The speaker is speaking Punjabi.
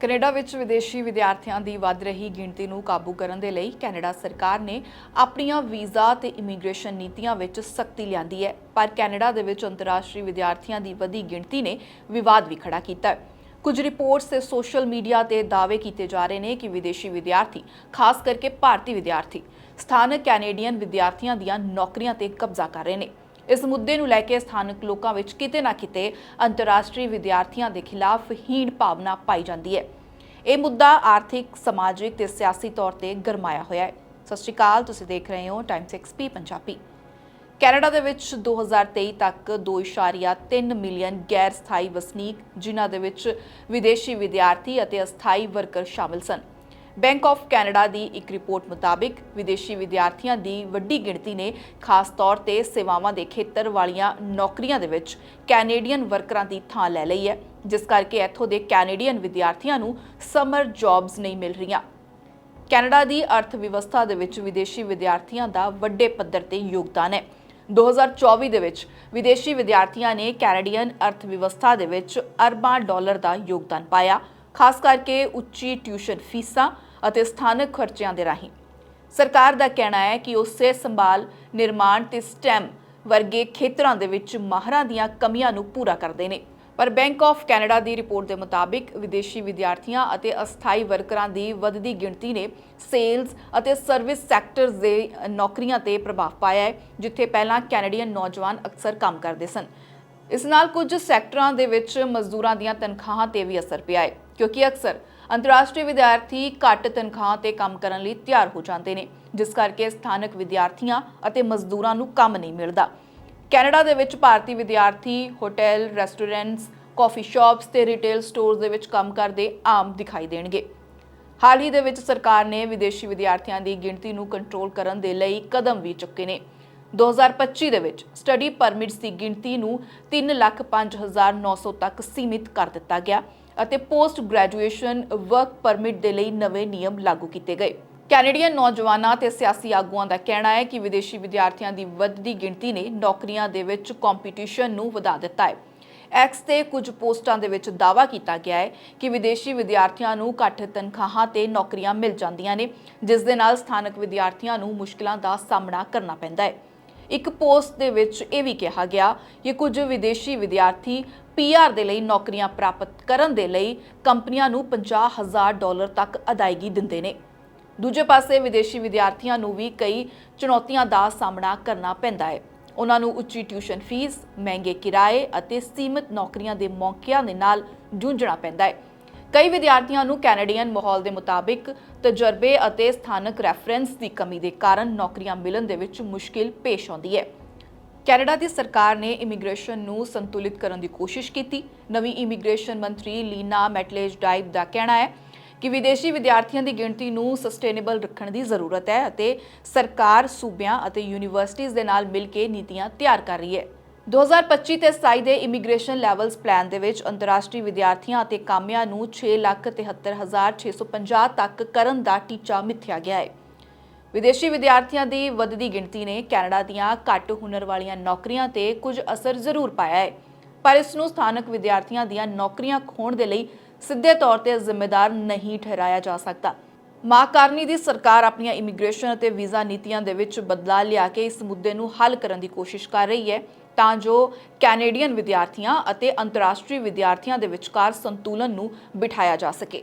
ਕੈਨੇਡਾ ਵਿੱਚ ਵਿਦੇਸ਼ੀ ਵਿਦਿਆਰਥੀਆਂ ਦੀ ਵੱਧ ਰਹੀ ਗਿਣਤੀ ਨੂੰ ਕਾਬੂ ਕਰਨ ਦੇ ਲਈ ਕੈਨੇਡਾ ਸਰਕਾਰ ਨੇ ਆਪਣੀਆਂ ਵੀਜ਼ਾ ਤੇ ਇਮੀਗ੍ਰੇਸ਼ਨ ਨੀਤੀਆਂ ਵਿੱਚ ਸਖਤੀ ਲਿਆਂਦੀ ਹੈ। ਪਰ ਕੈਨੇਡਾ ਦੇ ਵਿੱਚ ਅੰਤਰਰਾਸ਼ਟਰੀ ਵਿਦਿਆਰਥੀਆਂ ਦੀ ਵਧੀ ਗਿਣਤੀ ਨੇ ਵਿਵਾਦ ਵੀ ਖੜਾ ਕੀਤਾ ਹੈ। ਕੁਝ ਰਿਪੋਰਟਸ ਤੇ ਸੋਸ਼ਲ ਮੀਡੀਆ ਤੇ ਦਾਅਵੇ ਕੀਤੇ ਜਾ ਰਹੇ ਨੇ ਕਿ ਵਿਦੇਸ਼ੀ ਵਿਦਿਆਰਥੀ, ਖਾਸ ਕਰਕੇ ਭਾਰਤੀ ਵਿਦਿਆਰਥੀ, ਸਥਾਨਕ ਕੈਨੇਡੀਅਨ ਵਿਦਿਆਰਥੀਆਂ ਦੀਆਂ ਨੌਕਰੀਆਂ ਤੇ ਕਬਜ਼ਾ ਕਰ ਰਹੇ ਨੇ। ਇਸ ਮੁੱਦੇ ਨੂੰ ਲੈ ਕੇ ਸਥਾਨਕ ਲੋਕਾਂ ਵਿੱਚ ਕਿਤੇ ਨਾ ਕਿਤੇ ਅੰਤਰਰਾਸ਼ਟਰੀ ਵਿਦਿਆਰਥੀਆਂ ਦੇ ਖਿਲਾਫ ਹੀਣ ਭਾਵਨਾ ਪਾਈ ਜਾਂਦੀ ਹੈ। ਇਹ ਮੁੱਦਾ ਆਰਥਿਕ, ਸਮਾਜਿਕ ਤੇ ਸਿਆਸੀ ਤੌਰ ਤੇ ਗਰਮਾਇਆ ਹੋਇਆ ਹੈ। ਸਤਿ ਸ਼੍ਰੀ ਅਕਾਲ, ਤੁਸੀਂ ਦੇਖ ਰਹੇ ਹੋ ਟਾਈਮਸ ਐਕਸਪੀ ਪੰਜਾਬੀ। ਕੈਨੇਡਾ ਦੇ ਵਿੱਚ 2023 ਤੱਕ 2.3 ਮਿਲੀਅਨ ਗੈਰ ਸਥਾਈ ਵਸਨੀਕ, ਜਿਨ੍ਹਾਂ ਦੇ ਵਿੱਚ ਵਿਦੇਸ਼ੀ ਵਿਦਿਆਰਥੀ ਅਤੇ ਅਸਥਾਈ ਵਰਕਰ ਸ਼ਾਮਲ ਸਨ। ਬੈਂਕ ਆਫ ਕੈਨੇਡਾ ਦੀ ਇੱਕ ਰਿਪੋਰਟ ਮੁਤਾਬਿਕ ਵਿਦੇਸ਼ੀ ਵਿਦਿਆਰਥੀਆਂ ਦੀ ਵੱਡੀ ਗਿਣਤੀ ਨੇ ਖਾਸ ਤੌਰ ਤੇ ਸੇਵਾਵਾਂ ਦੇ ਖੇਤਰ ਵਾਲੀਆਂ ਨੌਕਰੀਆਂ ਦੇ ਵਿੱਚ ਕੈਨੇਡੀਅਨ ਵਰਕਰਾਂ ਦੀ ਥਾਂ ਲੈ ਲਈ ਹੈ, ਜਿਸ ਕਰਕੇ ਇੱਥੋਂ ਦੇ ਕੈਨੇਡੀਅਨ ਵਿਦਿਆਰਥੀਆਂ ਨੂੰ ਸਮਰ ਜੌਬਸ ਨਹੀਂ ਮਿਲ ਰਹੀਆਂ। ਕੈਨੇਡਾ ਦੀ ਅਰਥ ਵਿਵਸਥਾ ਦੇ ਵਿੱਚ ਵਿਦੇਸ਼ੀ ਵਿਦਿਆਰਥੀਆਂ ਦਾ ਵੱਡੇ ਪੱਧਰ ਤੇ ਯੋਗਦਾਨ ਹੈ। 2024 ਦੇ ਵਿੱਚ ਵਿਦੇਸ਼ੀ ਵਿਦਿਆਰਥੀਆਂ ਨੇ ਕੈਨੇਡੀਅਨ ਅਰਥ ਵਿਵਸਥਾ ਦੇ ਵਿੱਚ ਅਰਬਾਂ ਡਾਲਰ ਦਾ ਯੋਗਦਾਨ ਪਾਇਆ, ਖਾਸ ਕਰਕੇ ਉੱਚੀ ਟਿਊਸ਼ਨ ਫੀਸਾਂ ਅਤੇ ਸਥਾਨਕ ਖਰਚਿਆਂ ਦੇ ਰਾਹੀਂ। ਸਰਕਾਰ ਦਾ ਕਹਿਣਾ ਹੈ ਕਿ ਉਹ ਸਿਹਤ ਸੰਭਾਲ, ਨਿਰਮਾਣ ਤੇ ਸਟੈਮ ਵਰਗੇ ਖੇਤਰਾਂ ਦੇ ਵਿੱਚ ਮਾਹਰਾਂ ਦੀਆਂ ਕਮੀਆਂ ਨੂੰ ਪੂਰਾ ਕਰਦੇ ਨੇ। ਪਰ ਬੈਂਕ ਆਫ ਕੈਨੇਡਾ ਦੀ ਰਿਪੋਰਟ ਦੇ ਮੁਤਾਬਿਕ ਵਿਦੇਸ਼ੀ ਵਿਦਿਆਰਥੀਆਂ ਅਤੇ ਅਸਥਾਈ ਵਰਕਰਾਂ ਦੀ ਵੱਧਦੀ ਗਿਣਤੀ ਨੇ ਸੇਲਜ਼ ਅਤੇ ਸਰਵਿਸ ਸੈਕਟਰਸ ਦੇ ਨੌਕਰੀਆਂ ਤੇ ਪ੍ਰਭਾਵ ਪਾਇਆ ਹੈ, ਜਿੱਥੇ ਪਹਿਲਾਂ ਕੈਨੇਡੀਅਨ ਨੌਜਵਾਨ ਅਕਸਰ ਕੰਮ ਕਰਦੇ ਸਨ। ਇਸ ਨਾਲ ਕੁਝ ਸੈਕਟਰਾਂ ਦੇ ਵਿੱਚ ਮਜ਼ਦੂਰਾਂ ਦੀਆਂ ਤਨਖਾਹਾਂ ਤੇ ਵੀ ਅਸਰ ਪਿਆ ਹੈ, ਕਿਉਂਕਿ ਅਕਸਰ ਅੰਤਰਰਾਸ਼ਟਰੀ ਵਿਦਿਆਰਥੀ ਘੱਟ ਤਨਖਾਹ ਤੇ ਕੰਮ ਕਰਨ ਲਈ ਤਿਆਰ ਹੋ ਜਾਂਦੇ ਨੇ, ਜਿਸ ਕਰਕੇ ਸਥਾਨਕ ਵਿਦਿਆਰਥੀਆਂ ਅਤੇ ਮਜ਼ਦੂਰਾਂ ਨੂੰ ਕੰਮ ਨਹੀਂ ਮਿਲਦਾ। ਕੈਨੇਡਾ ਦੇ ਵਿੱਚ ਭਾਰਤੀ ਵਿਦਿਆਰਥੀ ਹੋਟਲ, ਰੈਸਟੋਰੈਂਟਸ, ਕਾਫੀ ਸ਼ਾਪਸ ਤੇ ਰਿਟੇਲ ਸਟੋਰਸ ਦੇ ਵਿੱਚ ਕੰਮ ਕਰਦੇ ਆਮ ਦਿਖਾਈ ਦੇਣਗੇ। ਹਾਲ ਹੀ ਦੇ ਵਿੱਚ ਸਰਕਾਰ ਨੇ ਵਿਦੇਸ਼ੀ ਵਿਦਿਆਰਥੀਆਂ ਦੀ ਗਿਣਤੀ ਨੂੰ ਕੰਟਰੋਲ ਕਰਨ ਦੇ ਲਈ ਕਦਮ ਵੀ ਚੁੱਕੇ ਨੇ। 2025 ਦੇ ਵਿੱਚ ਸਟੱਡੀ ਪਰਮਿਟਸ ਦੀ ਗਿਣਤੀ ਨੂੰ 305900 ਤੱਕ ਸੀਮਿਤ ਕਰ ਦਿੱਤਾ ਗਿਆ। ਅਤੇ ਪੋਸਟ ਗ੍ਰੈਜੂਏਸ਼ਨ ਵਰਕ ਪਰਮਿਟ ਦੇ ਲਈ ਨਵੇਂ ਨਿਯਮ ਲਾਗੂ ਕੀਤੇ ਗਏ। ਕੈਨੇਡੀਅਨ ਨੌਜਵਾਨਾਂ ਤੇ ਸਿਆਸੀ ਆਗੂਆਂ ਦਾ ਕਹਿਣਾ ਹੈ ਕਿ ਵਿਦੇਸ਼ੀ ਵਿਦਿਆਰਥੀਆਂ ਦੀ ਵੱਧਦੀ ਗਿਣਤੀ ਨੇ ਨੌਕਰੀਆਂ ਦੇ ਵਿੱਚ ਕੰਪੀਟੀਸ਼ਨ ਨੂੰ ਵਧਾ ਦਿੱਤਾ ਹੈ। ਐਕਸ ਤੇ ਕੁਝ ਪੋਸਟਾਂ ਦੇ ਵਿੱਚ ਦਾਅਵਾ ਕੀਤਾ ਗਿਆ ਹੈ ਕਿ ਵਿਦੇਸ਼ੀ ਵਿਦਿਆਰਥੀਆਂ ਨੂੰ ਘੱਟ ਤਨਖਾਹਾਂ ਤੇ ਨੌਕਰੀਆਂ ਮਿਲ ਜਾਂਦੀਆਂ ਨੇ, ਜਿਸ ਦੇ ਨਾਲ ਸਥਾਨਕ ਵਿਦਿਆਰਥੀਆਂ ਨੂੰ ਮੁਸ਼ਕਲਾਂ ਦਾ ਸਾਹਮਣਾ ਕਰਨਾ ਪੈਂਦਾ ਹੈ। ਇੱਕ ਪੋਸਟ ਦੇ ਵਿੱਚ ਇਹ ਵੀ ਕਿਹਾ ਗਿਆ ਕਿ ਕੁਝ ਵਿਦੇਸ਼ੀ ਵਿਦਿਆਰਥੀ ਪੀਆਰ ਦੇ ਲਈ ਨੌਕਰੀਆਂ ਪ੍ਰਾਪਤ ਕਰਨ ਦੇ ਲਈ ਕੰਪਨੀਆਂ ਨੂੰ 50000 ਡਾਲਰ ਤੱਕ ਅਦਾਇਗੀ ਦਿੰਦੇ ਨੇ। ਦੂਜੇ ਪਾਸੇ ਵਿਦੇਸ਼ੀ ਵਿਦਿਆਰਥੀਆਂ ਨੂੰ ਵੀ ਕਈ ਚੁਣੌਤੀਆਂ ਦਾ ਸਾਹਮਣਾ ਕਰਨਾ ਪੈਂਦਾ ਹੈ। ਉਹਨਾਂ ਨੂੰ ਉੱਚੀ ਟਿਊਸ਼ਨ ਫੀਸ, ਮਹਿੰਗੇ ਕਿਰਾਏ ਅਤੇ ਸੀਮਿਤ ਨੌਕਰੀਆਂ ਦੇ ਮੌਕਿਆਂ ਦੇ ਨਾਲ ਜੂਝਣਾ ਪੈਂਦਾ ਹੈ। ਕਈ ਵਿਦਿਆਰਥੀਆਂ ਨੂੰ ਕੈਨੇਡੀਅਨ ਮਾਹੌਲ ਦੇ ਮੁਤਾਬਿਕ ਤਜਰਬੇ ਅਤੇ ਸਥਾਨਕ ਰੈਫਰੈਂਸ ਦੀ ਕਮੀ ਦੇ ਕਾਰਨ ਨੌਕਰੀਆਂ ਮਿਲਣ ਦੇ ਵਿੱਚ ਮੁਸ਼ਕਿਲ ਪੇਸ਼ ਆਉਂਦੀ ਹੈ। ਕੈਨੇਡਾ ਦੀ ਸਰਕਾਰ ਨੇ ਇਮੀਗ੍ਰੇਸ਼ਨ ਨੂੰ ਸੰਤੁਲਿਤ ਕਰਨ ਦੀ ਕੋਸ਼ਿਸ਼ ਕੀਤੀ। ਨਵੀਂ ਇਮੀਗ੍ਰੇਸ਼ਨ ਮੰਤਰੀ ਲੀਨਾ ਮੈਟਲੇਜ ਡਾਈਵ ਦਾ ਕਹਿਣਾ ਹੈ ਕਿ ਵਿਦੇਸ਼ੀ ਵਿਦਿਆਰਥੀਆਂ ਦੀ ਗਿਣਤੀ ਨੂੰ ਸਸਟੇਨੇਬਲ ਰੱਖਣ ਦੀ ਜ਼ਰੂਰਤ ਹੈ ਅਤੇ ਸਰਕਾਰ ਸੂਬਿਆਂ ਅਤੇ ਯੂਨੀਵਰਸਿਟੀਆਂ ਦੇ ਨਾਲ ਮਿਲ ਕੇ ਨੀਤੀਆਂ ਤਿਆਰ ਕਰ ਰਹੀ ਹੈ। 2025 ਤੇ 27 ਦੇ ਇਮੀਗ੍ਰੇਸ਼ਨ ਲੈਵਲਸ ਪਲਾਨ ਦੇ ਵਿੱਚ ਅੰਤਰਰਾਸ਼ਟਰੀ ਵਿਦਿਆਰਥੀਆਂ ਅਤੇ ਕਾਮਿਆਂ ਨੂੰ 6,73,650 ਤੱਕ ਕਰਨ ਦਾ ਟੀਚਾ ਮਿੱਥਿਆ ਗਿਆ ਹੈ। ਵਿਦੇਸ਼ੀ ਵਿਦਿਆਰਥੀਆਂ ਦੀ ਵੱਧਦੀ ਗਿਣਤੀ ਨੇ ਕੈਨੇਡਾ ਦੀਆਂ ਘੱਟ ਹੁਨਰ ਵਾਲੀਆਂ ਨੌਕਰੀਆਂ ਤੇ ਕੁਝ ਅਸਰ ਜ਼ਰੂਰ ਪਾਇਆ ਹੈ। ਪਰ ਇਸ ਨੂੰ ਸਥਾਨਕ ਵਿਦਿਆਰਥੀਆਂ ਦੀਆਂ ਨੌਕਰੀਆਂ ਖੋਣ ਦੇ ਲਈ ਸਿੱਧੇ ਤੌਰ ਤੇ ਜ਼ਿੰਮੇਦਾਰ ਨਹੀਂ ਠਹਿਰਾਇਆ ਜਾ ਸਕਦਾ। ਮਾਂ ਕਾਰਨੀ ਦੀ ਸਰਕਾਰ ਆਪਣੀਆਂ ਇਮੀਗ੍ਰੇਸ਼ਨ ਅਤੇ ਵੀਜ਼ਾ ਨੀਤੀਆਂ ਦੇ ਵਿੱਚ ਬਦਲਾਅ ਲਿਆ ਕੇ ਇਸ ਮੁੱਦੇ ਨੂੰ ਹੱਲ ਕਰਨ ਦੀ ਕੋਸ਼ਿਸ਼ ਕਰ ਰਹੀ ਹੈ, ਤਾਂ ਜੋ ਕੈਨੇਡੀਅਨ ਵਿਦਿਆਰਥੀਆਂ ਅਤੇ ਅੰਤਰਰਾਸ਼ਟਰੀ ਵਿਦਿਆਰਥੀਆਂ ਦੇ ਵਿਚਕਾਰ ਸੰਤੁਲਨ ਨੂੰ ਬਿਠਾਇਆ ਜਾ ਸਕੇ।